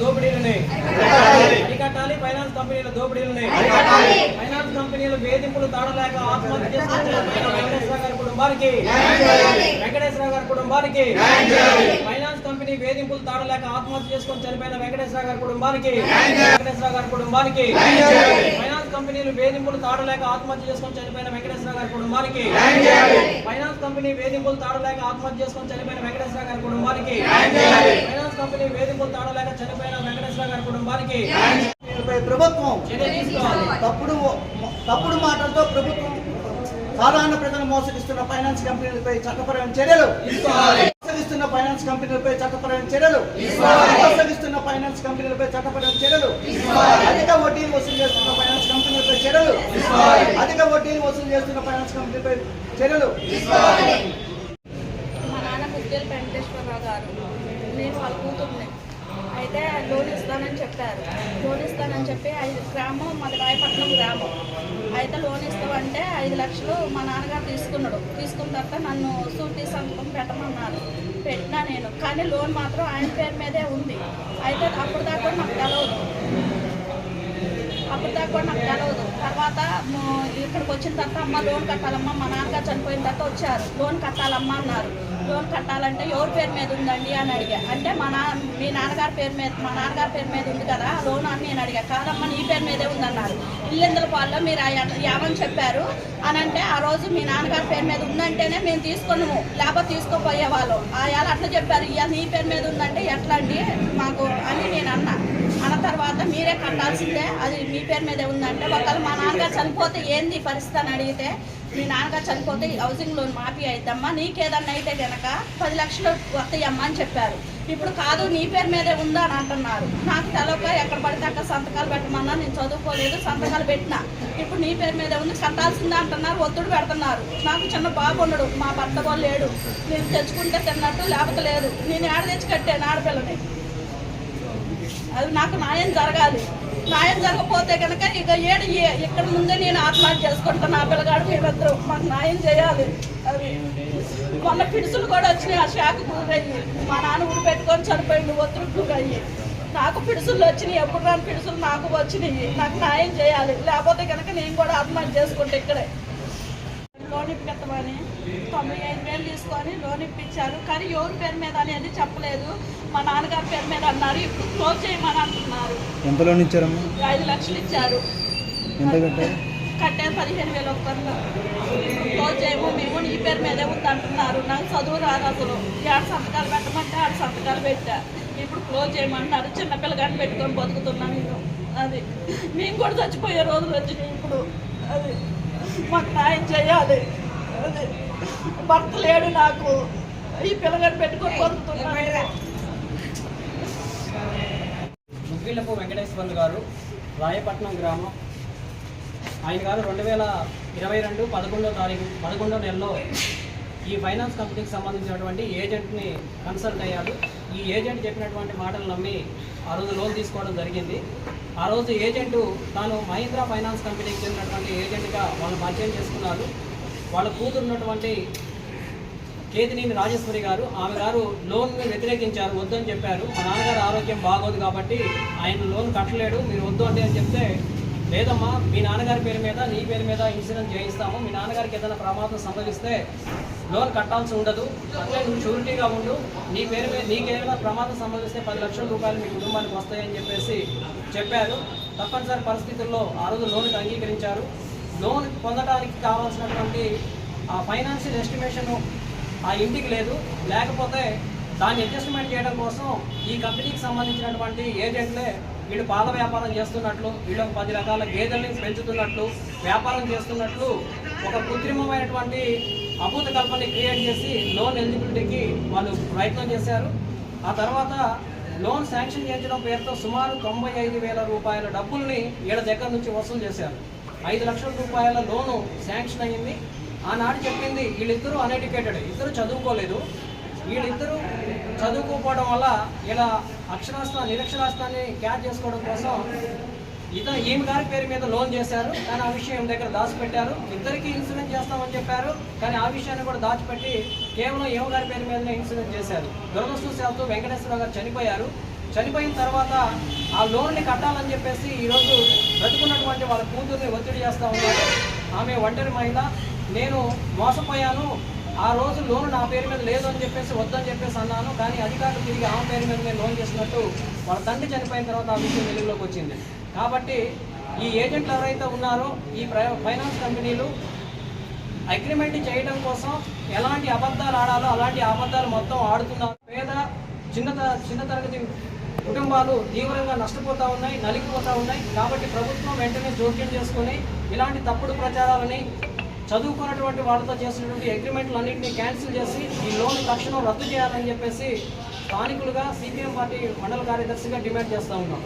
దోపిడీలని. అరికట్టాలి ఫైనాన్స్ కంపెనీల దోపిడీలని. ఫైనాన్స్ కంపెనీల వేధింపులు తాడలేక ఆత్మహత్య చేసుకున్న వెంకటేశ్వర గారి కుటుంబానికి. వెంకటేశ్వర గారి కుటుంబానికి. ఫైనాన్స్ కంపెనీ వేధింపులు తాడలేక ఆత్మహత్య చేసుకొని చనిపోయిన వెంకటేశ్వర గారి కుటుంబానికి. వెంకటేశ్వర గారి కుటుంబానికి. ఫైనాన్స్ కంపెనీలు వేధింపులు తాడలేక ఆత్మహత్య చేసుకొని చనిపోయిన వెంకటేశ్వర గారి కుటుంబానికి. ఫైనాన్స్ కంపెనీ వేధింపులు తాడలేక ఆత్మహత్య చేసుకొని చనిపోయిన వెంకటేశ్వర గారి కుటుంబానికి. కంపెనీ వేధింపులు తాడలేక చనిపోయిన వెంకటేశ్వర గారి కుటుంబానికి ప్రభుత్వం తప్పుడు తప్పుడు మాటలతో ప్రభుత్వం సాధారణ ప్రజలను మోసగిస్తున్న ఫైనాన్స్ కంపెనీలపై చట్టపరమైన చర్యలు మోసగిస్తున్న ఫైనాన్స్ కంపెనీలపై చట్టపరమైన చర్యలు మోసగిస్తున్న ఫైనాన్స్ కంపెనీలపై చట్టపరమైన చర్యలు అధిక వడ్డీలు వసూలు చేస్తున్న ఫైనాన్స్ కంపెనీలపై చర్యలు అధిక వడ్డీలు వసూలు చేస్తున్న ఫైనాన్స్ కంపెనీలపై చర్యలు మా నాన్న ముద్దేలు వెంకటేశ్వరరావు గారు నేను వాళ్ళ కూతుర్ని అయితే లోన్ ఇస్తానని చెప్పారు లోన్ ఇస్తానని చెప్పి ఐదు గ్రామం మాది రాయపట్నం గ్రామం. అయితే లోన్ ఇస్తామంటే ఐదు లక్షలు మా నాన్నగారు తీసుకున్నాడు. తీసుకున్న తర్వాత నన్ను సూటీ సంతకం పెట్టమన్నారు. పెట్టినా నేను. కానీ లోన్ మాత్రం ఆయన పేరు మీదే ఉంది. అయితే అప్పుడు దాకా కూడా నాకు తెలవదు. అప్పుడు దాకా కూడా నాకు తెలవదు. తర్వాత ఇక్కడికి వచ్చిన తర్వాత అమ్మ లోన్ కట్టాలమ్మా. మా నాన్నగారు చనిపోయిన తర్వాత వచ్చారు. లోన్ కట్టాలమ్మా అన్నారు. లోన్ కట్టాలంటే ఎవరి పేరు మీద ఉందండి అని అడిగా. అంటే మా నాన్న మీ నాన్నగారి పేరు మీద మా నాన్నగారి పేరు మీద ఉంది కదా లోన్ అని నేను అడిగా. కాదమ్మా నీ పేరు మీదే ఉందన్నారు. ఇల్లెందుల పాల్లో మీరు ఆ చెప్పారు అని అంటే ఆ రోజు మీ నాన్నగారి పేరు మీద ఉందంటేనే మేము తీసుకున్నాము. లేకపోతే తీసుకోపోయేవాళ్ళం. ఆ అట్లా చెప్పారు. ఇవాళ నీ పేరు మీద ఉందంటే ఎట్లా అండి మాకు అని నేను అన్నా. మన తర్వాత మీరే కట్టాల్సిందే. అది మీ పేరు మీదే ఉందంటే ఒకవేళ మా నాన్నగారు చనిపోతే ఏంది పరిస్థితి అని అడిగితే మీ నాన్నగారు చనిపోతే హౌసింగ్ లోన్ మాఫీ అయిద్దమ్మా నీకేదన్నా అయితే గనక పది లక్షలు వస్తాయమ్మా అని చెప్పారు. ఇప్పుడు కాదు నీ పేరు మీదే ఉందా అని అంటున్నారు. నాకు తెలవక ఎక్కడ పడితే అక్కడ సంతకాలు పెట్టమన్నా నేను చదువుకోలేదు సంతకాలు పెట్టినా. ఇప్పుడు నీ పేరు మీదే ఉంది కట్టాల్సిందే అంటున్నారు ఒత్తిడి పెడుతున్నారు. నాకు చిన్న బాబు ఉండడు మా భర్త వాళ్ళు లేడు. నేను తెచ్చుకుంటే తిన్నట్టు లేకపోతే లేదు. నేను ఆడ తెచ్చి కట్టాను ఆడపిల్లని అది నాకు న్యాయం జరగాలి. న్యాయం జరగకపోతే కనుక ఇక ఏడు ఏ- ఇక్కడ ముందే నేను ఆత్మహత్య చేసుకుంటాను నా పిల్లగాడు మేమిద్దరు మాకు న్యాయం చేయాలి. అది మొన్న పిడుసులు కూడా వచ్చినాయి. ఆ షాక్ గురయ్యి. మా నాన్న ఊరు పెట్టుకొని చనిపోయింది ఒత్తిడి గురయ్యి. నాకు పిడుసులు వచ్చినాయి. ఎప్పుడు రాని పిడుసులు నాకు వచ్చినాయి. నాకు న్యాయం చేయాలి. లేకపోతే కనుక నేను కూడా ఆత్మహత్య చేసుకుంటా ఇక్కడే. లోన్ ఇప్పిస్తామని తొంభై ఐదు వేలు తీసుకొని లోన్ ఇప్పించారు. కానీ ఎవరి పేరు మీద అనేది చెప్పలేదు. మా నాన్నగారి పేరు మీద అన్నారు. ఇప్పుడు క్లోజ్ చేయమని అంటున్నారు. ఎంత లోన్ ఇచ్చారమ్మా? ఐదు లక్షలు ఇచ్చారు. ఎంత కట్టారు? కట్టే పదిహేను వేలు ఒక్కరిలో. క్లోజ్ చేయము మేము నీ పేరు మీదే ఉంది అంటున్నారు నాకు చదువు రాదు అసలు. ఏడు సంతకాలు పెట్టమంటే ఆడు సంతకాలు పెట్టా. ఇప్పుడు క్లోజ్ చేయమంటున్నారు. చిన్నపిల్లగాని పెట్టుకొని బతుకుతున్నాను నేను. అది. మేము కూడా చచ్చిపోయే రోజులు వచ్చినాయి ఇప్పుడు. అది. మాకు న్యాయం చేయాలి. అది. భర్త లేడు నాకు. ఈ పిల్లగాని పెట్టుకొని బతుకుతున్నాను. ముగ్గిళ్ళపు వెంకటేశ్వర్లు గారు రాయపట్నం గ్రామం. ఆయన గారు రెండు వేల ఇరవై రెండు పదకొండో తారీఖు పదకొండో నెలలో ఈ ఫైనాన్స్ కంపెనీకి సంబంధించినటువంటి ఏజెంట్ని కన్సల్ట్ అయ్యారు. ఈ ఏజెంట్ చెప్పినటువంటి మాటలు నమ్మి ఆ రోజు లోన్ తీసుకోవడం జరిగింది. ఆ రోజు ఏజెంటు తాను మహీంద్రా ఫైనాన్స్ కంపెనీకి చెందినటువంటి ఏజెంట్గా వాళ్ళు పరిచయం చేసుకున్నారు. వాళ్ళ కూతురున్నటువంటి కేతినేని రాజేశ్వరి గారు ఆమె గారు లోన్ వ్యతిరేకించారు వద్దని చెప్పారు. మా నాన్నగారు ఆరోగ్యం బాగోదు కాబట్టి ఆయన లోన్ కట్టలేడు మీరు వద్దు అంటే అని చెప్తే లేదమ్మా మీ నాన్నగారి పేరు మీద నీ పేరు మీద ఇన్సూరెన్స్ చేయిస్తాము. మీ నాన్నగారికి ఏదైనా ప్రమాదం సంభవిస్తే లోన్ కట్టాల్సి ఉండదు. అట్లే నువ్వు షూరిటీగా ఉండు. నీ పేరు మీద నీకేమైనా ప్రమాదం సంభవిస్తే పది లక్షల రూపాయలు మీ కుటుంబానికి వస్తాయని చెప్పేసి చెప్పారు. తప్పనిసరి పరిస్థితుల్లో ఆ రోజు లోన్కి అంగీకరించారు. లోన్ పొందడానికి కావాల్సినటువంటి ఆ ఫైనాన్షియల్ ఎస్టిమేషన్ ఆ ఇంటికి లేదు. లేకపోతే దాన్ని అడ్జస్ట్మెంట్ చేయడం కోసం ఈ కంపెనీకి సంబంధించినటువంటి ఏజెంట్లే వీళ్ళు పాల వ్యాపారం చేస్తున్నట్లు వీళ్ళు ఒక పది రకాల గేదెల్ని పెంచుతున్నట్లు వ్యాపారం చేస్తున్నట్లు ఒక కృత్రిమమైనటువంటి అభూత కల్పనని క్రియేట్ చేసి లోన్ ఎలిజిబిలిటీకి వాళ్ళు ప్రయత్నం చేశారు. ఆ తర్వాత లోన్ శాంక్షన్ చేయించడం పేరుతో సుమారు తొంభై ఐదు వేల రూపాయల డబ్బుల్ని వీళ్ళ దగ్గర నుంచి వసూలు చేశారు. ఐదు లక్షల రూపాయల లోను శాంక్షన్ అయ్యింది ఆనాడు చెప్పింది వీళ్ళిద్దరూ అన్ఎడ్యుకేటెడ్ ఇద్దరు చదువుకోలేదు. వీళ్ళిద్దరూ చదువుకోకపోవడం వల్ల ఇలా అక్షరాస్త నిరక్షరాస్తాన్ని క్యాచ్ చేసుకోవడం కోసం ఇతను ఈమె గారి పేరు మీద లోన్ చేశారు. కానీ ఆ విషయం దగ్గర దాచిపెట్టారు. ఇద్దరికి ఇన్సూరెన్స్ చేస్తామని చెప్పారు. కానీ ఆ విషయాన్ని కూడా దాచిపెట్టి కేవలం ఏమ గారి పేరు మీదనే ఇన్సూరెన్స్ చేశారు. దురదృష్టశాలతో వెంకటేశ్వర గారు చనిపోయారు. చనిపోయిన తర్వాత ఆ లోన్ని కట్టాలని చెప్పేసి ఈరోజు బ్రతుకున్నటువంటి వాళ్ళ కూతుర్ని ఒత్తిడి చేస్తూ ఉన్నారు. ఆమె ఒంటరి మహిళ. నేను మోసపోయాను. ఆ రోజు లోన్ నా పేరు మీద లేదు అని చెప్పేసి వద్దని చెప్పేసి అన్నాను. కానీ అధికారులు తిరిగి ఆమె పేరు మీద నేను లోన్ చేసినట్టు వాళ్ళ తండ్రి చనిపోయిన తర్వాత ఆ విషయం వెలుగులోకి వచ్చింది. కాబట్టి ఈ ఏజెంట్లు ఎవరైతే ఉన్నారో ఈ ప్రై- ఫైనాన్స్ కంపెనీలు అగ్రిమెంట్ చేయడం కోసం ఎలాంటి అబద్ధాలు ఆడాలో అలాంటి అబద్ధాలు మొత్తం ఆడుతున్నారు పేద చిన్న త- చిన్న తరగతి కుటుంబాలు తీవ్రంగా నష్టపోతూ ఉన్నాయి నలిగిపోతూ ఉన్నాయి. కాబట్టి ప్రభుత్వం వెంటనే జోక్యం చేసుకొని ఇలాంటి తప్పుడు ప్రచారాలని చదువుకున్నటువంటి వాళ్ళతో చేసినటువంటి అగ్రిమెంట్లన్నింటినీ క్యాన్సిల్ చేసి ఈ లోన్ తక్షణం రద్దు చేయాలని చెప్పేసి స్థానికులుగా సిపిఎం పార్టీ మండల కార్యదర్శిగా డిమాండ్ చేస్తూ ఉన్నాం.